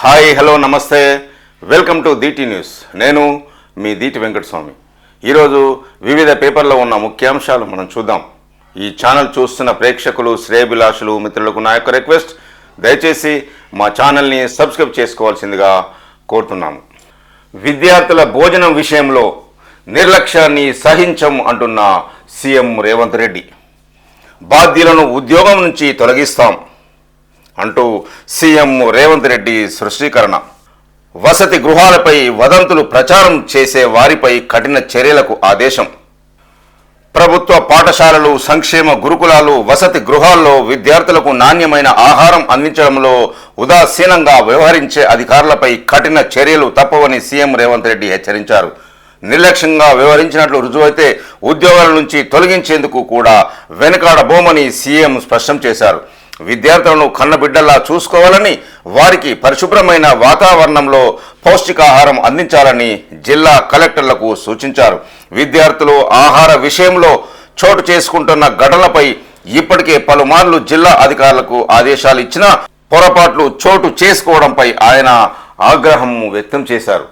Hi hello నమస్తే. Welcome to DT news. నేను మీ దీటి వెంకటస్వామి. ఈరోజు వివిధ పేపర్లో ఉన్న ముఖ్యాంశాలు మనం చూద్దాం. ఈ ఛానల్ చూస్తున్న ప్రేక్షకులు శ్రేయభిలాషులు మిత్రులకు నా యొక్క రిక్వెస్ట్ దయచేసి మా ఛానల్ని సబ్స్క్రైబ్ చేసుకోవాల్సిందిగా కోరుతున్నాము. విద్యార్థుల భోజనం విషయంలో నిర్లక్ష్యాన్ని సహించం అంటున్న సీఎం రేవంత్ రెడ్డి. బాధ్యులను ఉద్యోగం నుంచి తొలగిస్తాం. అంటూ సీఎం రేవంత్ రెడ్డి సృష్టీకరణ. వసతి గృహాలపై వదంతులు ప్రచారం చేసే వారిపై కఠిన చర్యలకు ఆదేశం. ప్రభుత్వ పాఠశాలలు సంక్షేమ గురుకులాలు వసతి గృహాల్లో విద్యార్థులకు నాణ్యమైన ఆహారం అందించడంలో ఉదాసీనంగా వ్యవహరించే అధికారులపై కఠిన చర్యలు తప్పవని సీఎం రేవంత్ రెడ్డి హెచ్చరించారు. నిర్లక్ష్యంగా వ్యవహరించినట్లు రుజువైతే ఉద్యోగాల నుంచి తొలగించేందుకు కూడా వెనుకాడబోమని సీఎం స్పష్టం చేశారు. విద్యార్థులను కన్నబిడ్డల్లా చూసుకోవాలని వారికి పరిశుభ్రమైన వాతావరణంలో పౌష్టికాహారం అందించాలని జిల్లా కలెక్టర్లకు సూచించారు. విద్యార్థులు ఆహార విషయంలో చోటు చేసుకుంటున్న ఘటనలపై ఇప్పటికే పలుమార్లు జిల్లా అధికారులకు ఆదేశాలు ఇచ్చినా పొరపాట్లు చోటు చేసుకోవడంపై ఆయన ఆగ్రహం వ్యక్తం చేశారు.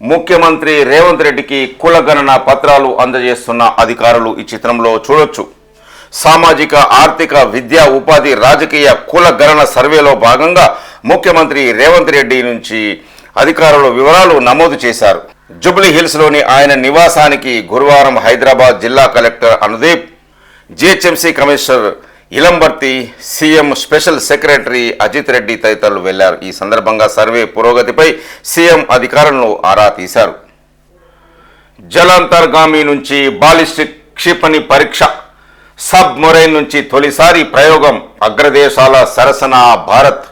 ముఖ్యమంత్రి రేవంత్ రెడ్డికి కులగణన పత్రాలు అందజేస్తున్న అధికారులు ఈ చిత్రంలో చూడొచ్చు. సామాజిక ఆర్థిక విద్యా ఉపాధి రాజకీయ కుల గణన సర్వేలో భాగంగా ముఖ్యమంత్రి రేవంత్ రెడ్డి నుంచి అధికారులు వివరాలు నమోదు చేశారు. జుబ్లీ హిల్స్లోని ఆయన నివాసానికి గురువారం హైదరాబాద్ జిల్లా collector Anudeep GHMC commissioner Ilambarthi CM special secretary Ajith Reddy తదితరులు వెళ్ళారు. ఈ సందర్భంగా సర్వే పురోగతిపై సీఎం అధికారులను ఆరా తీశారు. జలాంతర్గామి నుంచి బాలిస్టిక్ క్షిపణి పరీక్ష సబ్ మొరైన్ నుంచి తొలిసారి ప్రయోగం అగ్రదేశాల సరసన భారత్.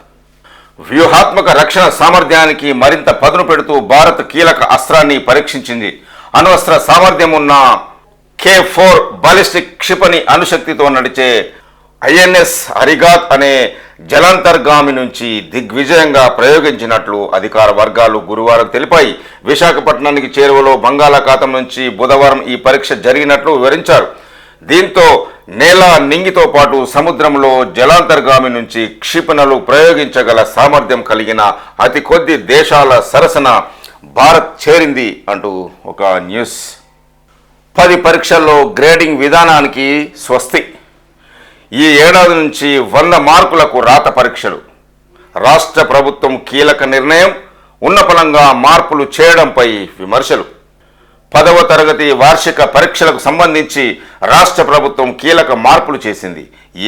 వ్యూహాత్మక రక్షణ సామర్థ్యానికి మరింత పదును పెడుతూ భారత్ కీలక అస్త్రాన్ని పరీక్షించింది. అణ్వస్త్ర సామర్థ్యం ఉన్న కే ఫోర్ బాలిస్టిక్ క్షిపణి అణుశక్తితో నడిచే ఐఎన్ఎస్ హరిగాత్ అనే జలాంతర్గామి నుంచి దిగ్విజయంగా ప్రయోగించినట్లు అధికార వర్గాలు గురువారం తెలిపాయి. విశాఖపట్నానికి చేరువలో బంగాళాఖాతం నుంచి బుధవారం ఈ పరీక్ష జరిగినట్లు వివరించారు. దీంతో నేల నింగితో పాటు సముద్రంలో జలాంతర్గామి నుంచి క్షిపణలు ప్రయోగించగల సామర్థ్యం కలిగిన అతి కొద్ది దేశాల సరసన భారత్ చేరింది అంటూ ఒక న్యూస్. పది పరీక్షల్లో గ్రేడింగ్ విధానానికి స్వస్తి. ఈ ఏడాది నుంచి వంద మార్కులకు రాత పరీక్షలు. రాష్ట్ర ప్రభుత్వం కీలక నిర్ణయం ఉన్నపలంగా మార్పులు చేయడంపై విమర్శలు. పదవ తరగతి వార్షిక పరీక్షలకు సంబంధించి రాష్ట్ర ప్రభుత్వం కీలక మార్పులు చేసింది.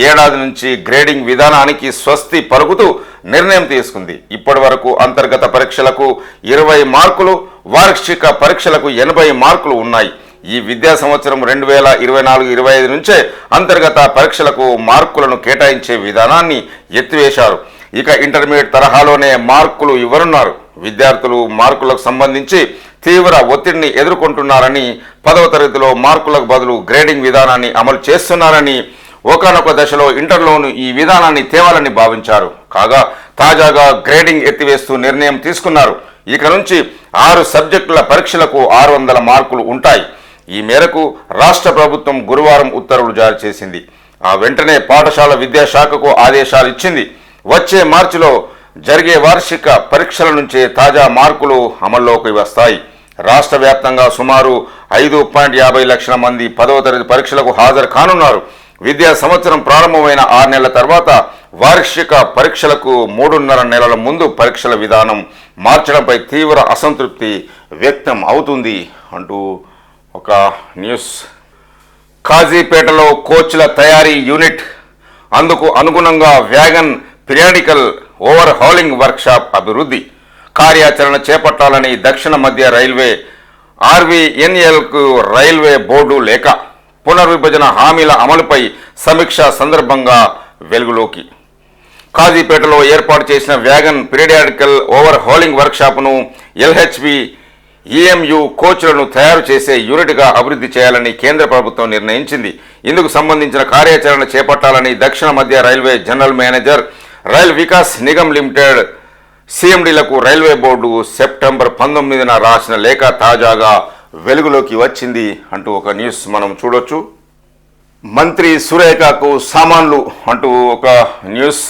ఏడాది నుంచి గ్రేడింగ్ విధానానికి స్వస్తి పలుకుతూ నిర్ణయం తీసుకుంది. ఇప్పటి వరకు అంతర్గత పరీక్షలకు ఇరవై మార్కులు వార్షిక పరీక్షలకు ఎనభై మార్కులు ఉన్నాయి. ఈ విద్యా సంవత్సరం రెండు వేల ఇరవై నాలుగు ఇరవై ఐదు నుంచే అంతర్గత పరీక్షలకు మార్కులను కేటాయించే విధానాన్ని ఎత్తివేశారు. ఇక ఇంటర్మీడియట్ తరహాలోనే మార్కులు ఇవ్వనున్నారు. విద్యార్థులు మార్కులకు సంబంధించి తీవ్ర ఒత్తిడిని ఎదుర్కొంటున్నారని పదవ తరగతిలో మార్కులకు బదులు గ్రేడింగ్ విధానాన్ని అమలు చేస్తున్నారని ఒకనొక దశలో ఇంటర్లోను ఈ విధానాన్ని తేవాలని భావించారు. కాగా తాజాగా గ్రేడింగ్ ఎత్తివేస్తూ నిర్ణయం తీసుకున్నారు. ఇక నుంచి ఆరు సబ్జెక్టుల పరీక్షలకు ఆరు వందల మార్కులు ఉంటాయి. ఈ మేరకు రాష్ట్ర ప్రభుత్వం గురువారం ఉత్తర్వులు జారీ చేసింది. ఆ వెంటనే పాఠశాల విద్యాశాఖకు ఆదేశాలు ఇచ్చింది. వచ్చే మార్చిలో జరిగే వార్షిక పరీక్షల నుంచే తాజా మార్కులు అమల్లోకి వస్తాయి. రాష్ట్ర వ్యాప్తంగా సుమారు ఐదు పాయింట్ యాభై లక్షల మంది పదవ తరగతి పరీక్షలకు హాజరు కానున్నారు. విద్యా సంవత్సరం ప్రారంభమైన ఆరు నెలల తర్వాత వార్షిక పరీక్షలకు మూడున్నర నెలల ముందు పరీక్షల విధానం మార్చడంపై తీవ్ర అసంతృప్తి వ్యక్తం అవుతుంది అంటూ ఒక న్యూస్. కాజీపేటలో కోచ్ల తయారీ యూనిట్. అందుకు అనుగుణంగా wagon periodical overhauling workshop అభివృద్ధి. కార్యాచరణ చేపట్టాలని దక్షిణ మధ్య రైల్వే ఆర్వీఎన్ఎల్కు రైల్వే బోర్డు లేక పునర్విభజన హామీల అమలుపై సమీక్ష సందర్భంగా వెలుగులోకి. కాజీపేటలో ఏర్పాటు చేసిన వ్యాగన్ పీరియాడికల్ ఓవర్ హౌలింగ్ వర్క్షాప్ను ఎల్హెచ్బి ఈఎంయు కోచ్లను తయారు చేసే యూనిట్గా అభివృద్ధి చేయాలని కేంద్ర ప్రభుత్వం నిర్ణయించింది. ఇందుకు సంబంధించిన కార్యాచరణ చేపట్టాలని దక్షిణ మధ్య railway general manager rail Vikas Nigam limited సీఎండీలకు railway board September పంతొమ్మిదిన రాసిన లేఖ తాజాగా వెలుగులోకి వచ్చింది అంటూ ఒక న్యూస్ మనం చూడొచ్చు. మంత్రి సురేఖకు సామాన్లు అంటూ ఒక న్యూస్.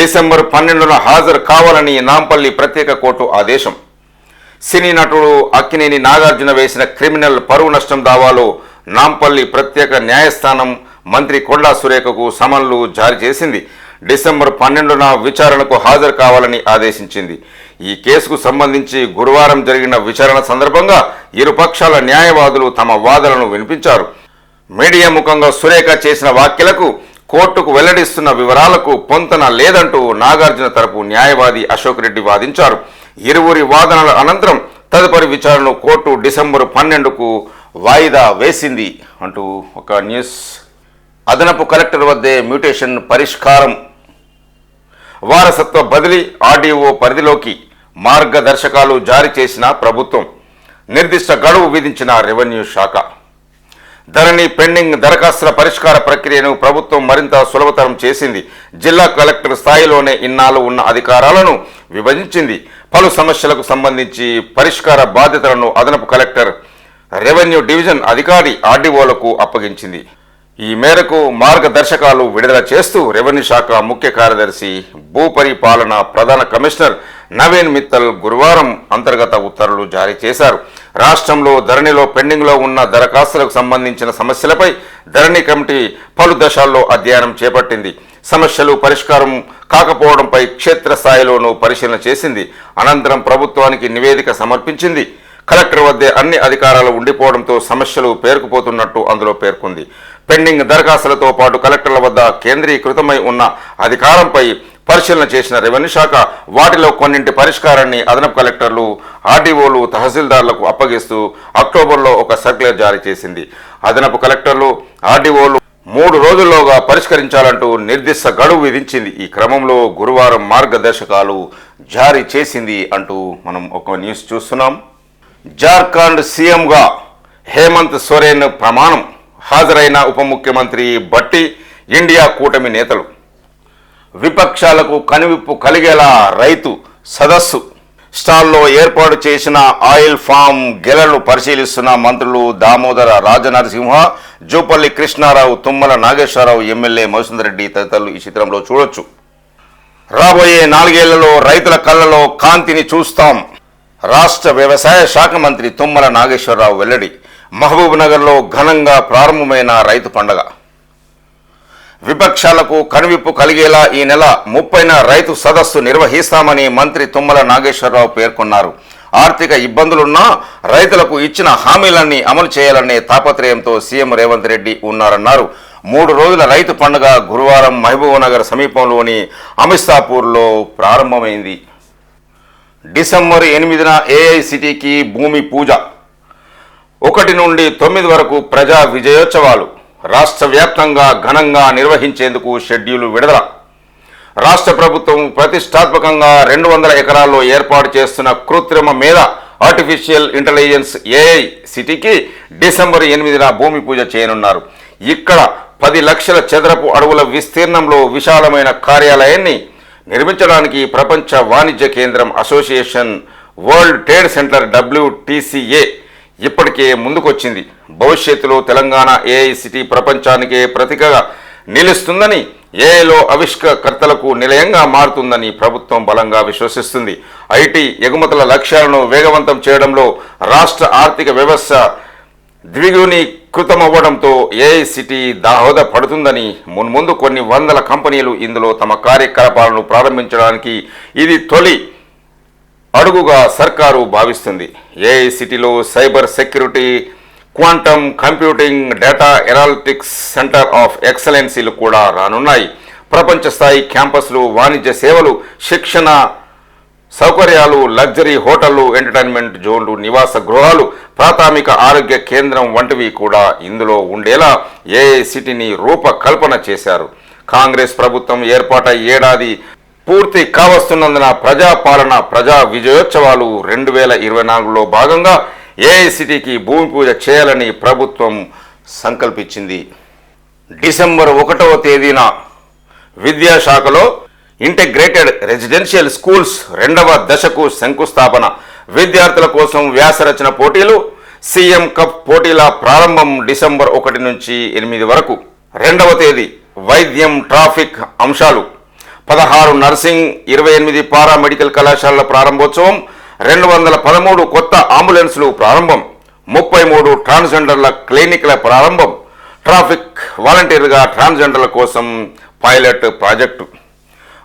డిసెంబర్ పన్నెండున హాజరు కావాలని నాంపల్లి ప్రత్యేక కోర్టు ఆదేశం. సినీ నటుడు అక్కినేని నాగార్జున వేసిన క్రిమినల్ పరువు నష్టం దావాలో నాంపల్లి ప్రత్యేక న్యాయస్థానం మంత్రి కొండా సురేఖకు సమన్లు జారీ చేసింది. డిసెంబర్ పన్నెండున విచారణకు హాజరు కావాలని ఆదేశించింది. ఈ కేసుకు సంబంధించి గురువారం జరిగిన విచారణ సందర్భంగా ఇరుపక్షాల న్యాయవాదులు తమ వాదనలు వినిపించారు. మీడియా ముఖంగా సురేఖ చేసిన వ్యాఖ్యలకు కోర్టుకు వెల్లడిస్తున్న వివరాలకు పొంతన లేదంటూ నాగార్జున తరపు న్యాయవాది అశోక్ రెడ్డి వాదించారు. ఇరువురి వాదనల అనంతరం తదుపరి విచారణను కోర్టు డిసెంబరు పన్నెండుకు వాయిదా వేసింది అంటూ ఒక న్యూస్ అదనపు కలెక్టర్ వద్దే మ్యూటేషన్ పరిష్కారం వారసత్వ బదిలీ ఆర్డీఓ పరిధిలోకి మార్గదర్శకాలు జారీ చేసిన ప్రభుత్వం నిర్దిష్ట గడువు విధించిన రెవెన్యూ శాఖ. ధరణి పెండింగ్ దరఖాస్తుల పరిష్కార ప్రక్రియను ప్రభుత్వం మరింత సులభతరం చేసింది. జిల్లా కలెక్టర్ స్థాయిలోనే ఇన్నాళ్ళు ఉన్న అధికారాలను విభజించింది. పలు సమస్యలకు సంబంధించి పరిష్కార బాధ్యతలను అదనపు కలెక్టర్ రెవెన్యూ డివిజన్ అధికారి ఆర్డీఓలకు అప్పగించింది. ఈ మేరకు మార్గదర్శకాలు విడుదల చేస్తూ రెవెన్యూ శాఖ ముఖ్య కార్యదర్శి భూపరిపాలన ప్రధాన కమిషనర్ నవీన్ మిత్తల్ గురువారం అంతర్గత ఉత్తర్వులు జారీ చేశారు. రాష్ట్రంలో ధరణిలో పెండింగ్లో ఉన్న దరఖాస్తులకు సంబంధించిన సమస్యలపై ధరణి కమిటీ పలు దశల్లో అధ్యయనం చేపట్టింది. సమస్యలు పరిష్కారం కాకపోవడంపై క్షేత్రస్థాయిలోనూ పరిశీలన చేసింది. అనంతరం ప్రభుత్వానికి నివేదిక సమర్పించింది. కలెక్టర్ వద్దే అన్ని అధికారాలు ఉండిపోవడంతో సమస్యలు పేరుకుపోతున్నట్టు అందులో పేర్కొంది. పెండింగ్ దరఖాస్తులతో పాటు కలెక్టర్ల వద్ద కేంద్రీకృతమై ఉన్న అధికారంపై పరిశీలన చేసిన రెవెన్యూ శాఖ వాటిలో కొన్నింటి పరిష్కారాన్ని అదనపు కలెక్టర్లు ఆర్డీఓలు తహసీల్దార్లకు అప్పగిస్తూ అక్టోబర్లో ఒక సర్క్యులర్ జారీ చేసింది. అదనపు కలెక్టర్లు ఆర్డీఓలు మూడు రోజుల్లోగా పరిష్కరించాలంటూ నిర్దిష్ట గడువు విధించింది. ఈ క్రమంలో గురువారం మార్గదర్శకాలు జారీ చేసింది అంటూ మనం ఒక న్యూస్ చూస్తున్నాం. జార్ఖండ్ సీఎంగా హేమంత్ సోరెన్ ప్రమాణం హాజరైన ఉప ముఖ్యమంత్రి బట్టి ఇండియా కూటమి నేతలు. విపక్షాలకు కనువిప్పు కలిగేలా రైతు సదస్సు. స్టాల్లో ఏర్పాటు చేసిన ఆయిల్ ఫామ్ గెలలు పరిశీలిస్తున్న మంత్రులు దామోదర రాజనరసింహ జూపల్లి కృష్ణారావు తుమ్మల నాగేశ్వరరావు ఎమ్మెల్యే మధుసూదర్ తదితరులు ఈ చిత్రంలో చూడొచ్చు. రాబోయే నాలుగేళ్ళలో రైతుల కళ్ళలో కాంతిని చూస్తాం. రాష్ట్ర వ్యవసాయ శాఖ మంత్రి తుమ్మల నాగేశ్వరరావు వెల్లడి. మహబూబ్ నగర్లో ఘనంగా ప్రారంభమైన రైతు పండగ. విపక్షాలకు కనువిప్పు కలిగేలా ఈ నెల ముప్పైన రైతు సదస్సు నిర్వహిస్తామని మంత్రి తుమ్మల నాగేశ్వరరావు పేర్కొన్నారు. ఆర్థిక ఇబ్బందులున్నా రైతులకు ఇచ్చిన హామీలన్నీ అమలు చేయాలనే తాపత్రయంతో సీఎం రేవంత్ రెడ్డి ఉన్నారన్నారు. మూడు రోజుల రైతు పండుగ గురువారం మహబూబ్నగర్ సమీపంలోని అమిస్తాపూర్లో ప్రారంభమైంది. డిసెంబర్ ఎనిమిదిన ఏఐసిటికి భూమి పూజ. ఒకటి నుండి తొమ్మిది వరకు ప్రజా విజయోత్సవాలు. రాష్ట్ర వ్యాప్తంగా ఘనంగా నిర్వహించేందుకు షెడ్యూల్ విడుదల. రాష్ట్ర ప్రభుత్వం ప్రతిష్టాత్మకంగా రెండు వందల ఎకరాల్లో ఏర్పాటు చేస్తున్న కృత్రిమ మీద ఆర్టిఫిషియల్ ఇంటెలిజెన్స్ ఏఐ సిటీకి డిసెంబర్ ఎనిమిదిన భూమి పూజ చేయనున్నారు. ఇక్కడ పది లక్షల చదరపు అడుగుల విస్తీర్ణంలో విశాలమైన కార్యాలయాన్ని నిర్మించడానికి ప్రపంచ వాణిజ్య కేంద్రం association world trade centre WTCA ఇప్పటికే ముందుకొచ్చింది. భవిష్యత్తులో తెలంగాణ ఏఐసిటీ ప్రపంచానికే ప్రతికగా నిలుస్తుందని ఏఐలో ఆవిష్కర్తలకు నిలయంగా మారుతుందని ప్రభుత్వం బలంగా విశ్వసిస్తుంది. ఐటీ ఎగుమతుల లక్ష్యాలను వేగవంతం చేయడంలో రాష్ట్ర ఆర్థిక వ్యవస్థ ద్విగుణీకృతమవ్వడంతో ఏఐసిటీ దాహోద పడుతుందని మున్ముందు కొన్ని వందల కంపెనీలు ఇందులో తమ కార్యకలాపాలను ప్రారంభించడానికి ఇది తొలి అడుగుగా సర్కారు భావిస్తుంది. ఏఐ సిటీలో cyber security quantum computing data analytics centre of ఎక్సలెన్సీలు కూడా రానున్నాయి. ప్రపంచ స్థాయి క్యాంపస్లు వాణిజ్య సేవలు శిక్షణ సౌకర్యాలు లగ్జరీ హోటళ్ళు ఎంటర్టైన్మెంట్ జోన్లు నివాస గృహాలు ప్రాథమిక ఆరోగ్య కేంద్రం వంటివి కూడా ఇందులో ఉండేలా ఏఐ సిటీని రూపకల్పన చేశారు. కాంగ్రెస్ ప్రభుత్వం ఏర్పాటై ఏడాది పూర్తి కావస్తున్నందున ప్రజాపాలన ప్రజా విజయోత్సవాలు రెండు వేల ఇరవై నాలుగులో భాగంగా ఏఐసిటికి భూమి పూజ చేయాలని ప్రభుత్వం సంకల్పించింది. డిసెంబర్ ఒకటవ తేదీన విద్యాశాఖలో ఇంటిగ్రేటెడ్ రెసిడెన్షియల్ స్కూల్స్ రెండవ దశకు శంకుస్థాపన. విద్యార్థుల కోసం వ్యాసరచన పోటీలు సీఎం కప్ పోటీల ప్రారంభం డిసెంబర్ ఒకటి నుంచి ఎనిమిది వరకు. రెండవ తేదీ వైద్యం ట్రాఫిక్ అంశాలు. పదహారు నర్సింగ్ ఇరవై ఎనిమిది పారా మెడికల్ కళాశాలల ప్రారంభోత్సవం రెండు వందల పదమూడు కొత్త అంబులెన్స్లు ప్రారంభం ముప్పై మూడు ట్రాన్స్జెండర్ల క్లినిక్ల ప్రారంభం. ట్రాఫిక్ వాలంటీర్గా ట్రాన్స్జెండర్ల కోసం పైలట్ ప్రాజెక్టు.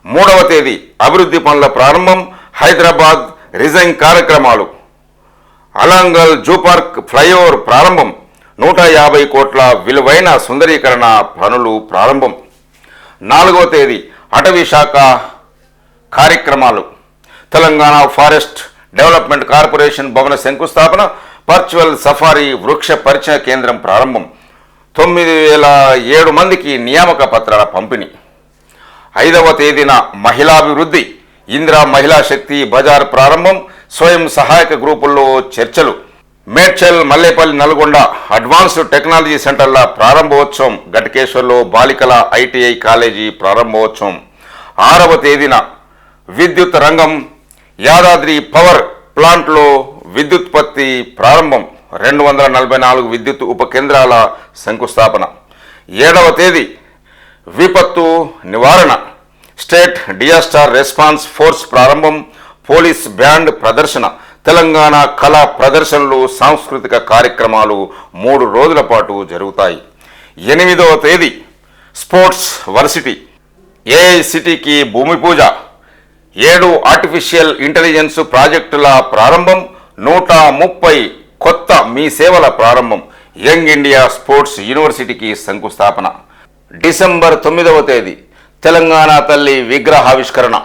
మూడవ తేదీ అభివృద్ధి పనుల ప్రారంభం హైదరాబాద్ రిజైన్ కార్యక్రమాలు. అలాంగల్ జూ పార్క్ ఫ్లైఓవర్ ప్రారంభం నూట యాభై కోట్ల విలువైన సుందరీకరణ పనులు ప్రారంభం. నాలుగవ తేదీ అటవీ శాఖ కార్యక్రమాలు. తెలంగాణ ఫారెస్ట్ డెవలప్మెంట్ కార్పొరేషన్ భవన శంకుస్థాపన వర్చువల్ సఫారీ వృక్ష పరిచయ కేంద్రం ప్రారంభం. తొమ్మిది వేల ఏడు మందికి నియామక పత్రాల పంపిణీ. ఐదవ తేదీన మహిళాభివృద్ధి ఇందిరా మహిళా శక్తి బజార్ ప్రారంభం స్వయం సహాయక గ్రూపుల్లో చర్చలు. మేడ్చల్ మల్లేపల్లి నల్గొండ అడ్వాన్స్డ్ టెక్నాలజీ సెంటర్ల ప్రారంభోత్సవం ఘటకేశ్వర్లో బాలికల ఐటీఐ కాలేజీ ప్రారంభోత్సవం. ఆరవ తేదీన విద్యుత్ రంగం యాదాద్రి పవర్ ప్లాంట్లో విద్యుత్పత్తి ప్రారంభం రెండు వందల నలభై నాలుగు విద్యుత్ ఉప కేంద్రాల శంకుస్థాపన. ఏడవ తేదీ విపత్తు నివారణ స్టేట్ డిజాస్టర్ రెస్పాన్స్ ఫోర్స్ ప్రారంభం పోలీస్ బ్యాండ్ ప్రదర్శన. తెలంగాణ కళా ప్రదర్శనలు సాంస్కృతిక కార్యక్రమాలు మూడు రోజుల పాటు జరుగుతాయి. ఎనిమిదవ తేదీ స్పోర్ట్స్ వర్సిటీ ఏఐసిటీకి భూమి పూజ. ఏడు ఆర్టిఫిషియల్ ఇంటెలిజెన్స్ ప్రాజెక్టుల ప్రారంభం నూట ముప్పై కొత్త మీ సేవల ప్రారంభం. యంగ్ ఇండియా స్పోర్ట్స్ యూనివర్సిటీకి శంకుస్థాపన. డిసెంబర్ తొమ్మిదవ తేదీ తెలంగాణ తల్లి విగ్రహావిష్కరణ.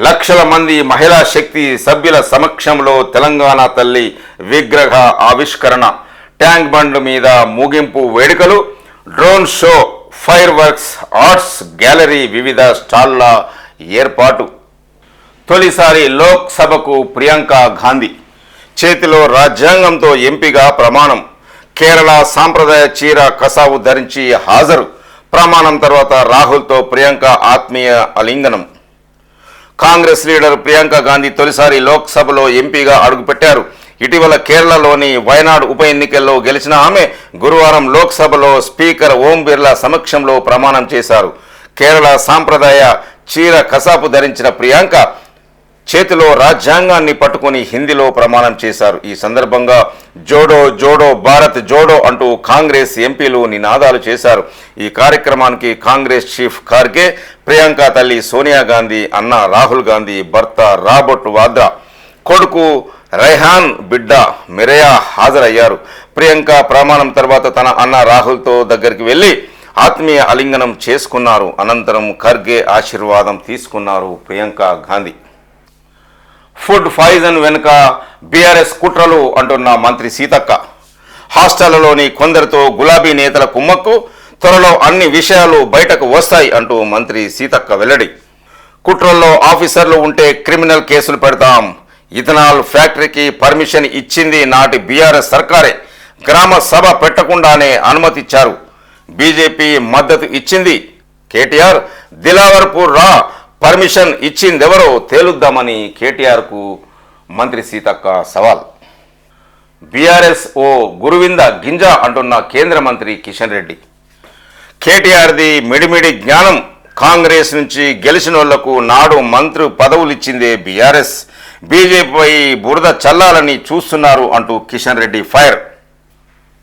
లక్షల మంది మహిళా శక్తి సభ్యుల సమక్షంలో తెలంగాణ తల్లి విగ్రహ ఆవిష్కరణ. ట్యాంక్ బండ్ మీద ముగింపు వేడుకలు drone show fireworks arts gallery వివిధ స్టాళ్ళ ఏర్పాటు. తొలిసారి లోక్సభకు ప్రియాంక గాంధీ. చేతిలో రాజ్యాంగంతో ఎంపీగా ప్రమాణం. కేరళ సాంప్రదాయ చీర కసావు ధరించి హాజరు. ప్రమాణం తర్వాత రాహుల్తో ప్రియాంక ఆత్మీయ అలింగనం. కాంగ్రెస్ లీడర్ ప్రియాంక గాంధీ తొలిసారి లోక్సభలో ఎంపీగా అడుగుపెట్టారు. ఇటీవల కేరళలోని వయనాడు ఉప ఎన్నికల్లో గెలిచిన ఆమె గురువారం లోక్సభలో స్పీకర్ ఓం బిర్లా సమక్షంలో ప్రమాణం చేశారు. కేరళ సాంప్రదాయ చీర కసాపు ధరించిన ప్రియాంక చేతిలో రాజ్యాంగాన్ని పట్టుకుని హిందీలో ప్రమాణం చేశారు. ఈ సందర్భంగా జోడో జోడో భారత్ జోడో అంటూ కాంగ్రెస్ ఎంపీలు నినాదాలు చేశారు. ఈ కార్యక్రమానికి కాంగ్రెస్ చీఫ్ ఖార్గే ప్రియాంక తల్లి సోనియా గాంధీ అన్న రాహుల్ గాంధీ భర్త రాబర్ట్ వాద్రా కొడుకు రైహాన్ బిడ్డ మిరయా హాజరయ్యారు. ప్రియాంక ప్రమాణం తర్వాత తన అన్న రాహుల్తో దగ్గరికి వెళ్ళి ఆత్మీయ అలింగనం చేసుకున్నారు. అనంతరం ఖర్గే ఆశీర్వాదం తీసుకున్నారు ప్రియాంక గాంధీ. ఫుడ్ పాయిజన్ వెనుక బీఆర్ఎస్ కుట్రలు అంటున్న మంత్రి సీతక్క. హాస్టళ్ళలోని కొందరితో గులాబీ నేతల కుమ్మక్కు త్వరలో అన్ని విషయాలు బయటకు వస్తాయి అంటూ మంత్రి సీతక్క వెల్లడి. కుట్రల్లో ఆఫీసర్లు ఉంటే క్రిమినల్ కేసులు పెడతాం. ఇథనాల్ ఫ్యాక్టరీకి పర్మిషన్ ఇచ్చింది నాటి బీఆర్ఎస్ సర్కారే. గ్రామ సభ పెట్టకుండానే అనుమతిచ్చారు. బీజేపీ మద్దతు ఇచ్చింది. కేటీఆర్ దిలావర్పూర్ రా పర్మిషన్ ఇచ్చిందెవరో తేలుద్దామని కేటీఆర్కు మంత్రి సీతక్క సవాల్. బీఆర్ఎస్ ఓ గురువింద గింజ అంటున్న కేంద్ర మంత్రి కిషన్ రెడ్డి. కేటీఆర్ది మిడిమిడి జ్ఞానం. కాంగ్రెస్ నుంచి గెలిచిన వాళ్ళకు నాడు మంత్రి పదవులు ఇచ్చిందే బీఆర్ఎస్. బీజేపీపై బురద చల్లాలని చూస్తున్నారు అంటూ కిషన్ రెడ్డి ఫైర్.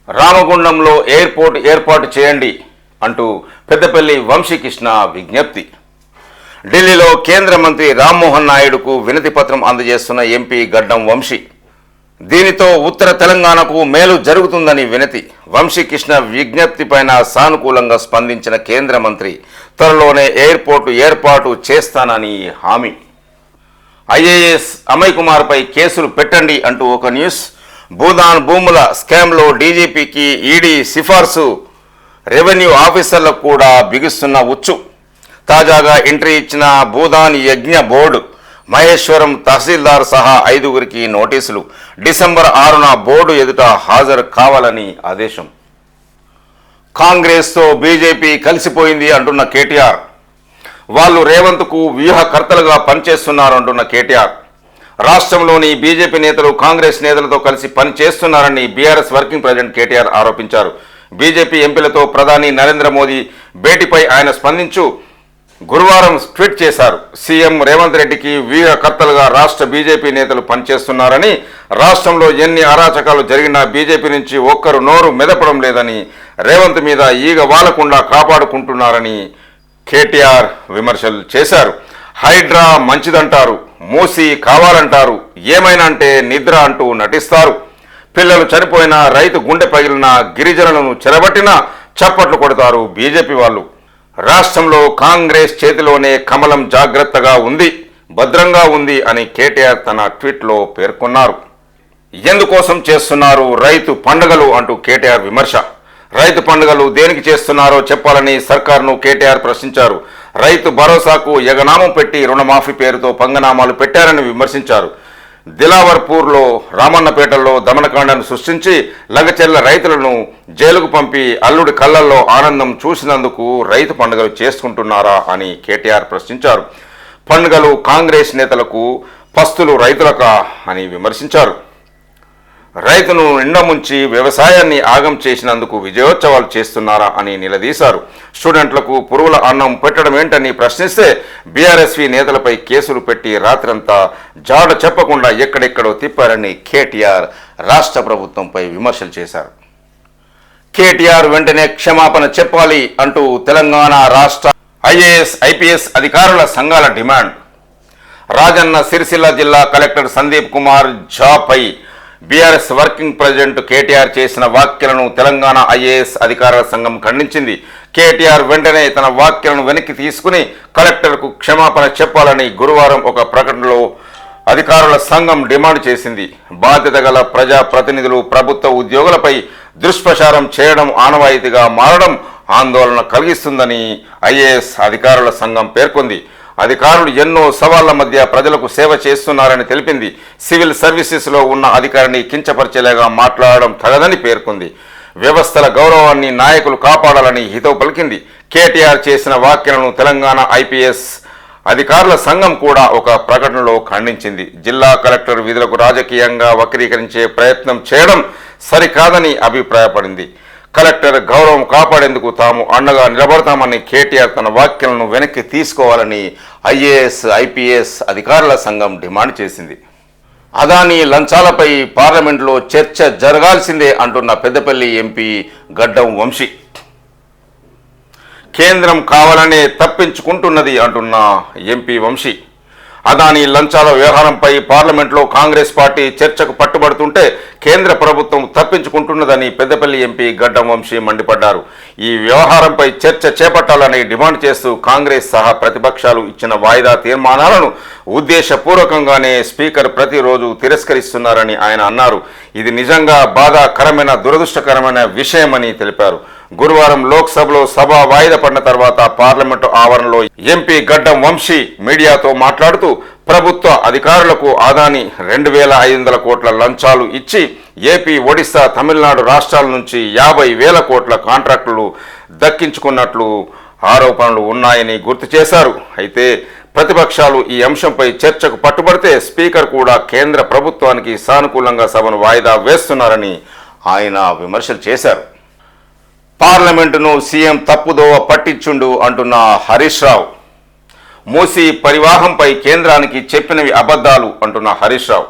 రామగుండంలో ఎయిర్పోర్ట్ ఏర్పాటు చేయండి అంటూ పెద్దపల్లి వంశీకృష్ణ విజ్ఞప్తి. ఢిల్లీలో కేంద్ర మంత్రి రామ్మోహన్ నాయుడుకు వినతి పత్రం అందజేస్తున్న ఎంపీ గడ్డం వంశీ. దీనితో ఉత్తర తెలంగాణకు మేలు జరుగుతుందని వినతి. వంశీకృష్ణ విజ్ఞప్తిపైన సానుకూలంగా స్పందించిన కేంద్ర మంత్రి త్వరలోనే ఎయిర్పోర్టు ఏర్పాటు చేస్తానని హామీ. ఐఏఎస్ అమయ్ కుమార్పై కేసులు పెట్టండి అంటూ ఒక న్యూస్. భూదాన్ భూముల స్కామ్లో డీజీపీకి ఈడీ సిఫార్సు. రెవెన్యూ ఆఫీసర్లకు కూడా బిగుస్తున్న ఉచ్చు. తాజాగా ఎంట్రీ ఇచ్చిన భూదాన్ యజ్ఞ బోర్డు. మహేశ్వరం తహసీల్దార్ సహా ఐదుగురికి నోటీసులు. డిసెంబర్ ఆరున బోర్డు ఎదుట హాజరు కావాలని ఆదేశం. కాంగ్రెస్తో బీజేపీ కలిసిపోయింది అంటున్న కేటీఆర్. వాళ్ళు రేవంత్కు వ్యూహకర్తలుగా పనిచేస్తున్నారు అంటున్న కేటీఆర్. రాష్ట్రంలోని బీజేపీ నేతలు కాంగ్రెస్ నేతలతో కలిసి పనిచేస్తున్నారని బీఆర్ఎస్ వర్కింగ్ ప్రెసిడెంట్ కేటీఆర్ ఆరోపించారు. బీజేపీ ఎంపీలతో ప్రధాని నరేంద్ర మోదీ భేటీపై ఆయన స్పందించు గురువారం ట్వీట్ చేశారు. సీఎం రేవంత్ రెడ్డికి వ్యూహకర్తలుగా రాష్ట్ర బీజేపీ నేతలు పనిచేస్తున్నారని రాష్ట్రంలో ఎన్ని అరాచకాలు జరిగినా బీజేపీ నుంచి ఒక్కరు నోరు మెదపడం లేదని రేవంత్ మీద ఈగ వాలకుండా కాపాడుకుంటున్నారని కేటీఆర్ విమర్శలు చేశారు. హైడ్రా మంచిదంటారు మూసి కావాలంటారు ఏమైనా అంటే నిద్ర అంటూ నటిస్తారు. పిల్లలు చనిపోయినా రైతు గుండె పగిలిన గిరిజనులను చెరబట్టినా చప్పట్లు కొడతారు బీజేపీ వాళ్ళు. రాష్ట్రంలో కాంగ్రెస్ చేతిలోనే కమలం జాగ్రత్తగా ఉంది భద్రంగా ఉంది అని కేటీఆర్ తన ట్వీట్లో పేర్కొన్నారు. ఎందుకోసం చేస్తున్నారు రైతు పండుగలు అంటూ కేటీఆర్ విమర్శ. రైతు పండుగలు దేనికి చేస్తున్నారో చెప్పాలని సర్కార్ను కేటీఆర్ ప్రశ్నించారు. రైతు భరోసాకు ఎగనామం పెట్టి రుణమాఫీ పేరుతో పంగనామాలు పెట్టారని విమర్శించారు. దిలావర్పూర్లో రామన్నపేటలో దమనకాండను సృష్టించి లగచెల్ల రైతులను జైలుకు పంపి అల్లుడి కళ్ళల్లో ఆనందం చూసినందుకు రైతు పండుగలు చేసుకుంటున్నారా అని కేటీఆర్ ప్రశ్నించారు. పండుగలు కాంగ్రెస్ నేతలకు పస్తులు రైతులకా అని విమర్శించారు. రైతును నిండముంచి వ్యవసాయాన్ని ఆగం చేసినందుకు విజయోత్సవాలు చేస్తున్నారా అని నిలదీశారు. స్టూడెంట్లకు పురుగుల అన్నం పెట్టడం ఏంటని ప్రశ్నిస్తే బీఆర్ఎస్వి నేతలపై కేసులు పెట్టి రాత్రంతా జాడ చెప్పకుండా ఎక్కడెక్కడో తిప్పారని కేటీఆర్ రాష్ట్ర ప్రభుత్వంపై విమర్శలు చేశారు. కేటీఆర్ వెంటనే క్షమాపణ చెప్పాలి అంటూ తెలంగాణ రాష్ట్ర ఐఏఎస్ ఐపీఎస్ అధికారుల సంఘాల డిమాండ్. రాజన్న సిరిసిల్ల జిల్లా కలెక్టర్ సందీప్ కుమార్ జాపై బీఆర్ఎస్ వర్కింగ్ ప్రెసిడెంట్ కేటీఆర్ చేసిన వ్యాఖ్యలను తెలంగాణ ఐఏఎస్ అధికారుల సంఘం ఖండించింది. కేటీఆర్ వెంటనే తన వ్యాఖ్యలను వెనక్కి తీసుకుని కలెక్టర్కు క్షమాపణ చెప్పాలని గురువారం ఒక ప్రకటనలో అధికారుల సంఘం డిమాండ్ చేసింది. బాధ్యత గల ప్రజా ప్రతినిధులు ప్రభుత్వ ఉద్యోగులపై దుష్ప్రచారం చేయడం ఆనవాయితీగా మారడం ఆందోళన కలిగిస్తుందని ఐఏఎస్ అధికారుల సంఘం పేర్కొంది. అధికారులు ఎన్నో సవాళ్ళ మధ్య ప్రజలకు సేవ చేస్తున్నారని తెలిపింది. సివిల్ సర్వీసెస్లో ఉన్న అధికారిని కించపరిచేలాగా మాట్లాడడం తగదని పేర్కొంది. వ్యవస్థల గౌరవాన్ని నాయకులు కాపాడాలని హితవు పలికింది. కేటీఆర్ చేసిన వ్యాఖ్యలను తెలంగాణ ఐపీఎస్ అధికారుల సంఘం కూడా ఒక ప్రకటనలో ఖండించింది. జిల్లా కలెక్టర్ విధులకు రాజకీయంగా వక్రీకరించే ప్రయత్నం చేయడం సరికాదని అభిప్రాయపడింది. కలెక్టర్ గౌరవం కాపాడేందుకు తాము అండగా నిలబడతామని కేటీఆర్ తన వ్యాఖ్యలను వెనక్కి తీసుకోవాలని ఐఏఎస్ ఐపీఎస్ అధికారుల సంఘం డిమాండ్ చేసింది. అదానీ లంచాలపై పార్లమెంట్లో చర్చ జరగాల్సిందే అంటున్న పెద్దపల్లి ఎంపీ గడ్డం వంశీ. కేంద్రం కావాలనే తప్పించుకుంటున్నది అంటున్న ఎంపీ వంశీ. అదానీ లంచాల వ్యవహారంపై పార్లమెంట్లో కాంగ్రెస్ పార్టీ చర్చకు పట్టుబడుతుంటే కేంద్ర ప్రభుత్వం తప్పించుకుంటున్నదని పెద్దపల్లి ఎంపీ గడ్డం వంశీ మండిపడ్డారు. ఈ వ్యవహారంపై చర్చ చేపట్టాలని డిమాండ్ చేస్తూ కాంగ్రెస్ సహా ప్రతిపక్షాలు ఇచ్చిన వాయిదా తీర్మానాలను ఉద్దేశపూర్వకంగానే స్పీకర్ ప్రతిరోజు తిరస్కరిస్తున్నారని ఆయన అన్నారు. ఇది నిజంగా బాధాకరమైన దురదృష్టకరమైన విషయమని తెలిపారు. గురువారం లోక్సభలో సభ వాయిదా పడిన తర్వాత పార్లమెంటు ఆవరణలో ఎంపీ గడ్డం వంశీ మీడియాతో మాట్లాడుతూ ప్రభుత్వ అధికారులకు ఆదాని రెండు వేల ఐదు వందల కోట్ల లంచాలు ఇచ్చి ఏపీ ఒడిశా తమిళనాడు రాష్ట్రాల నుంచి యాభై వేల కోట్ల కాంట్రాక్టులు దక్కించుకున్నట్లు ఆరోపణలు ఉన్నాయని గుర్తు చేశారు. అయితే ప్రతిపక్షాలు ఈ అంశంపై చర్చకు పట్టుబడితే స్పీకర్ కూడా కేంద్ర ప్రభుత్వానికి సానుకూలంగా సభను వాయిదా వేస్తున్నారని ఆయన విమర్శలు చేశారు. పార్లమెంటును సీఎం తప్పుదోవ పట్టించుండు అంటున్న హరీష్ రావు. మూసీ పరివాహంపై కేంద్రానికి చెప్పినవి అబద్ధాలు అంటున్న హరీష్ రావు.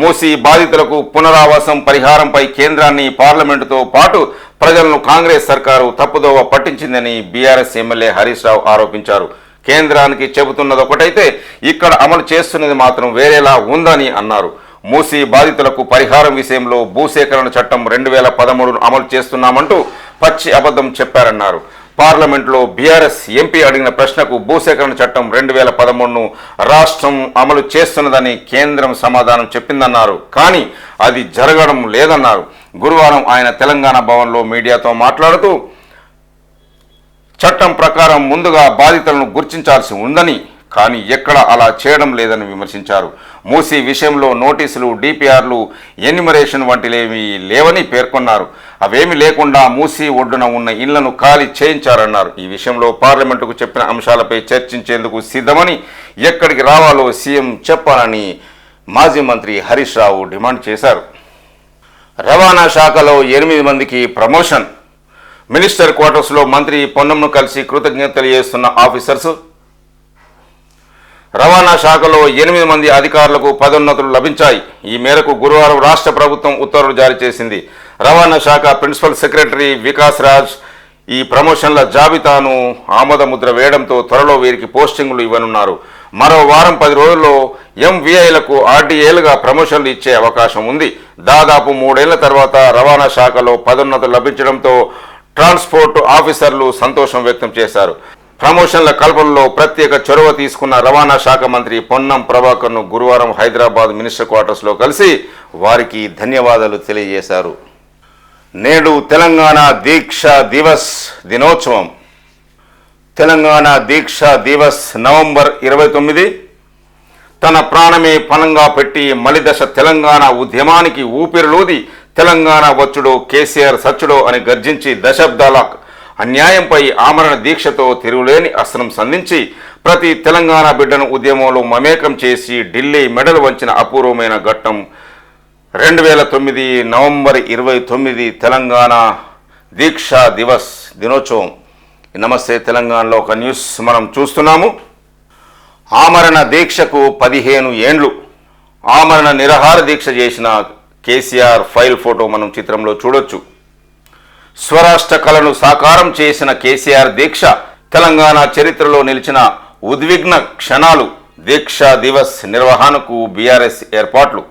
మూసీ బాధితులకు పునరావాసం పరిహారంపై కేంద్రాన్ని పార్లమెంటుతో పాటు ప్రజలను కాంగ్రెస్ సర్కారు తప్పుదోవ పట్టించిందని బీఆర్ఎస్ ఎమ్మెల్యే హరీష్ రావు ఆరోపించారు. కేంద్రానికి చెబుతున్నది ఒకటైతే ఇక్కడ అమలు చేస్తున్నది మాత్రం వేరేలా ఉందని అన్నారు. మూసీ బాధితులకు పరిహారం విషయంలో భూసేకరణ చట్టం రెండు వేల పదమూడును అమలు చేస్తున్నామంటూ పచ్చి అబద్ధం చెప్పారన్నారు. పార్లమెంట్లో బీఆర్ఎస్ ఎంపీ అడిగిన ప్రశ్నకు భూసేకరణ చట్టం రెండు వేల పదమూడును రాష్ట్రం అమలు చేస్తున్నదని కేంద్రం సమాధానం చెప్పిందన్నారు. కానీ అది జరగడం లేదన్నారు. గురువారం ఆయన తెలంగాణ భవన్లో మీడియాతో మాట్లాడుతూ చట్టం ప్రకారం ముందుగా బాధితులను గుర్తించాల్సి ఉందని కానీ ఎక్కడ అలా చేయడం లేదని విమర్శించారు. మూసీ విషయంలో నోటీసులు డిపిఆర్లు ఎన్యుమరేషన్ వంటిలేవి లేవని పేర్కొన్నారు. అవేమి లేకుండా మూసి ఒడ్డున ఉన్న ఇళ్ళను ఖాళీ చేయించారన్నారు. ఈ విషయంలో పార్లమెంటుకు చెప్పిన అంశాలపై చర్చించేందుకు సిద్ధమని ఎక్కడికి రావాలో సీఎం చెప్పాలని మాజీ మంత్రి హరీష్ రావు డిమాండ్ చేశారు. రవాణా శాఖలో ఎనిమిది మందికి ప్రమోషన్. మినిస్టర్ క్వార్టర్స్లో మంత్రి పొన్నంను కలిసి కృతజ్ఞతలు చేస్తున్న ఆఫీసర్స్. రవాణా శాఖలో ఎనిమిది మంది అధికారులకు పదోన్నతులు లభించాయి. ఈ మేరకు గురువారం రాష్ట్ర ప్రభుత్వం ఉత్తర్వులు జారీ చేసింది. రవాణా శాఖ ప్రిన్సిపల్ సెక్రటరీ వికాస్ రాజ్ ఈ ప్రమోషన్ల జాబితాను ఆమోదముద్ర వేయడంతో త్వరలో వీరికి పోస్టింగులు ఇవ్వనున్నారు. మరో వారం పది రోజుల్లో ఎంవీఐలకు ఆర్డీఏలుగా ప్రమోషన్లు ఇచ్చే అవకాశం ఉంది. దాదాపు మూడేళ్ళ తర్వాత రవాణా శాఖలో పదోన్నతులు లభించడంతో ట్రాన్స్పోర్ట్ ఆఫీసర్లు సంతోషం వ్యక్తం చేశారు. ప్రమోషన్ల కల్పనలో ప్రత్యేక చొరవ తీసుకున్న రవాణా శాఖ మంత్రి పొన్నం ప్రభాకర్ను గురువారం హైదరాబాద్ మినిస్టర్ క్వార్టర్స్లో కలిసి వారికి ధన్యవాదాలు తెలియజేశారు. నేడు తెలంగాణ దీక్ష దివస్ దినోత్సవం. తెలంగాణ దీక్ష దివస్ నవంబర్ ఇరవై తొమ్మిది. తన ప్రాణమే పణంగా పెట్టి మలిదశ తెలంగాణ ఉద్యమానికి ఊపిరిలోది తెలంగాణ వచ్చుడో కేసీఆర్ సచ్చుడో అని గర్జించి దశాబ్దాల అన్యాయంపై ఆమరణ దీక్షతో తిరుగులేని అస్త్రం సంధించి ప్రతి తెలంగాణ బిడ్డను ఉద్యమంలో మమేకం చేసి ఢిల్లీ మెడలు వంచిన అపూర్వమైన ఘట్టం రెండు వేల తొమ్మిది నవంబర్ ఇరవై తొమ్మిది తెలంగాణ దీక్షా దివస్ దినోత్సవం. నమస్తే తెలంగాణలో ఒక న్యూస్ మనం చూస్తున్నాము. ఆమరణ దీక్షకు పదిహేను ఏండ్లు. ఆమరణ నిరహార దీక్ష చేసిన కేసీఆర్ ఫైల్ ఫోటో మనం చిత్రంలో చూడొచ్చు. స్వరాష్ట్ర కళను సాకారం చేసిన కేసీఆర్ దీక్ష తెలంగాణ చరిత్రలో నిలిచిన ఉద్విగ్న క్షణాలు. దీక్షా దివస్ నిర్వహణకు బీఆర్ఎస్ ఏర్పాట్లు.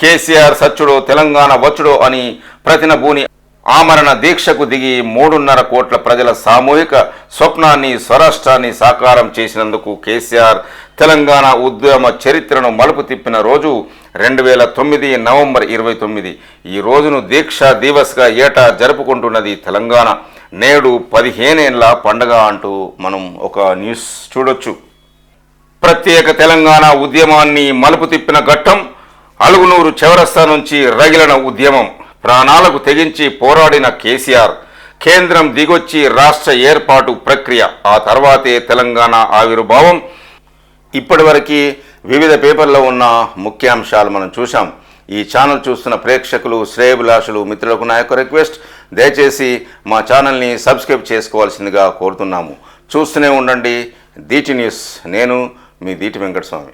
కేసీఆర్ సచ్చుడు తెలంగాణ వచ్చుడు అని ప్రతినబూని ఆమరణ దీక్షకు దిగి మూడున్నర కోట్ల ప్రజల సామూహిక స్వప్నాన్ని స్వరాష్ట్రాన్ని సాకారం చేసినందుకు కేసీఆర్ తెలంగాణ ఉద్యమ చరిత్రను మలుపు తిప్పిన రోజు రెండు వేల తొమ్మిది నవంబర్ ఇరవై తొమ్మిది. ఈ రోజును దీక్షా దివస్గా ఏటా జరుపుకుంటున్నది తెలంగాణ. నేడు పదిహేనేళ్ళ పండగ అంటూ మనం ఒక న్యూస్ చూడొచ్చు. ప్రత్యేక తెలంగాణ ఉద్యమాన్ని మలుపు తిప్పిన ఘట్టం అలుగునూరు చివరస్తా నుంచి రగిలిన ఉద్యమం ప్రాణాలకు తెగించి పోరాడిన కేసీఆర్. కేంద్రం దిగొచ్చి రాష్ట్ర ఏర్పాటు ప్రక్రియ. ఆ తర్వాతే తెలంగాణ ఆవిర్భావం. ఇప్పటివరకు వివిధ పేపర్లో ఉన్న ముఖ్యాంశాలు మనం చూసాం ఈ ఛానల్ చూస్తున్న ప్రేక్షకులు శ్రేయభిలాషులు మిత్రులకు నా యొక్క రిక్వెస్ట్ దయచేసి మా ఛానల్ని సబ్స్క్రైబ్ చేసుకోవాల్సిందిగా కోరుతున్నాము. చూస్తూనే ఉండండి. DT news. నేను మీ దీటి వెంకటస్వామి.